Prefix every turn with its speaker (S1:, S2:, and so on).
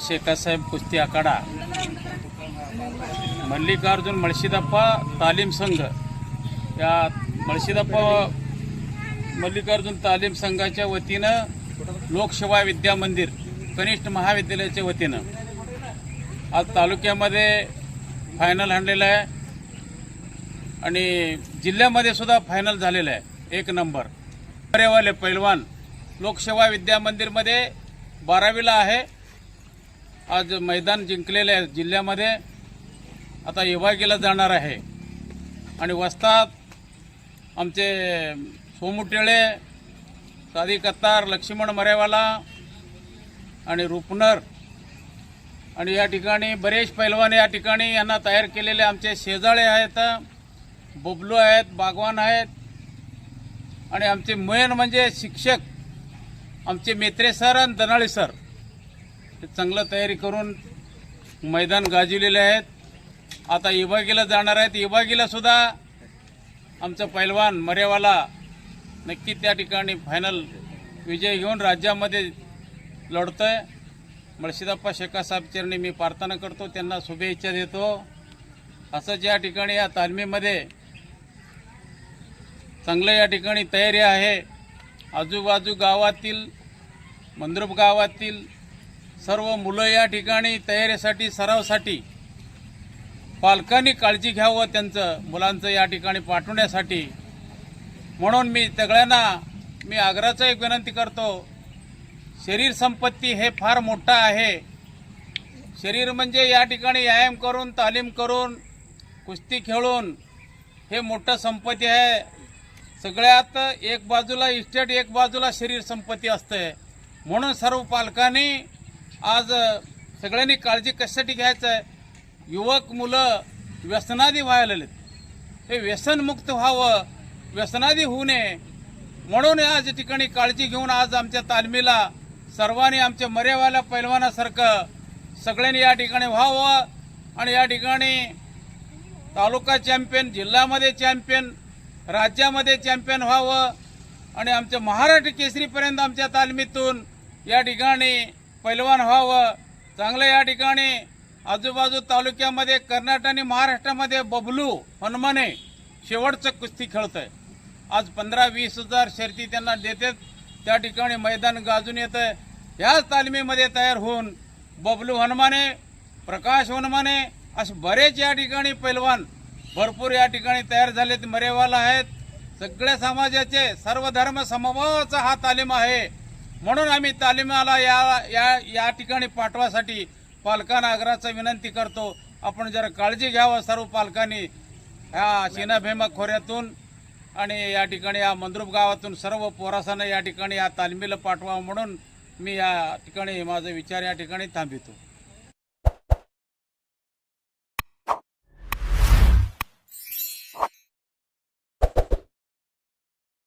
S1: शेखासाहेब कुस्ती आखाडा मल्लिकार्जुन मळशीदप्पा तालीम संघ. या मळशीदप्पा मल्लिकार्जुन तालीम संघाच्या वतीनं लोकसेवा विद्या मंदिर कनिष्ठ महाविद्यालयाच्या वतीनं आज तालुक्यामध्ये फायनल आणलेलं आहे. आणि जिल्ह्यामध्ये सुद्धा फायनल झालेलं आहे. एक नंबर. बरेवाले पैलवान लोकसेवा विद्या मंदिरमध्ये बारावीला आहे. आज मैदान जिंकलेले आहे जिल्ह्यामध्ये आता विभागीला जाणार आहे. आणि वस्तात आमचे सोमुटेळे सादी कत्तार लक्ष्मण मरेवाला आणि रुपनर आणि या ठिकाणी बरेच पैलवान या ठिकाणी यांना तयार केलेले आमचे शेजाळे आहेत बबलू आहेत बागवान आहेत. आणि आमचे मेन म्हणजे शिक्षक आमचे मेत्रे सर आणि दनाळे सर. ते चांगलं तयारी करून मैदान गाजवलेले आहेत. आता इबागीला जाणार आहेत. इबागीला सुद्धा आमचा पैलवान मरेवाला नक्की त्या ठिकाणी फायनल विजय घेऊन राज्यामध्ये लढतोय. मळशीदप्पा शेखा चरणी मी प्रार्थना करतो. त्यांना शुभेच्छा देतो. असंच या ठिकाणी या तालमीमध्ये चांगलं या ठिकाणी तयारी आहे. आजूबाजू गावातील मंद्रुप गावातील सर्व मुलं या ठिकाणी तयारीसाठी सरावसाठी पालकांनी काळजी घ्यावं त्यांचं मुलांचं या ठिकाणी पाठवण्यासाठी. म्हणून मी सगळ्यांना मी आग्रहाचं एक विनंती करतो शरीर संपत्ती हे फार मोठं आहे. शरीर म्हणजे या ठिकाणी व्यायाम करून तालीम करून कुस्ती खेळून हे मोठं संपत्ती आहे. सगळ्यात एक बाजूला इस्टेट एक बाजूला शरीर संपत्ती असते म्हणून सर्व पालकांनी आज सगळ्यांनी काळजी कशासाठी घ्यायचं आहे? युवक मुलं व्यसनादी व्हायला हे व्यसनमुक्त व्हावं व्यसनादी होऊ नये. म्हणून आज ठिकाणी काळजी घेऊन आज आमच्या तालमीला सर्वांनी आमच्या मर्यावाल्या पैलवानासारखं सगळ्यांनी या ठिकाणी व्हावं आणि या ठिकाणी तालुका चॅम्पियन जिल्ह्यामध्ये चॅम्पियन राज्यामध्ये चॅम्पियन व्हावं आणि आमच्या महाराष्ट्र केसरीपर्यंत आमच्या तालमीतून या ठिकाणी पैलवान व्हावं. चांगलं या ठिकाणी आजूबाजू तालुक्यामध्ये कर्नाटक आणि महाराष्ट्रामध्ये बबलू हनुमाने शेवटचं कुस्ती खेळतंय. आज पंधरा वीस हजार शर्ती त्यांना देतात. त्या ठिकाणी मैदान गाजून येतं ह्याच तालमीमध्ये तयार होऊन बबलू हनुमाने प्रकाश हनुमाने असे बरेच या ठिकाणी पैलवान भरपूर या ठिकाणी तयार झालेत मरेवाला आहेत. सगळ्या समाजाचे सर्व धर्म समभावाचा हा तालीम आहे. म्हणून आम्ही तालिमाला या या या ठिकाणी पाठवासाठी पालकांना आग्रहाचा विनंती करतो. आपण जरा काळजी घ्यावं सर्व पालकांनी ह्या शिनाभीमा खोऱ्यातून आणि या ठिकाणी या मंद्रूप गावातून सर्व पोरासांना या ठिकाणी या तालमीला पाठवावं म्हणून मी या ठिकाणी माझा विचार या ठिकाणी थांबितो.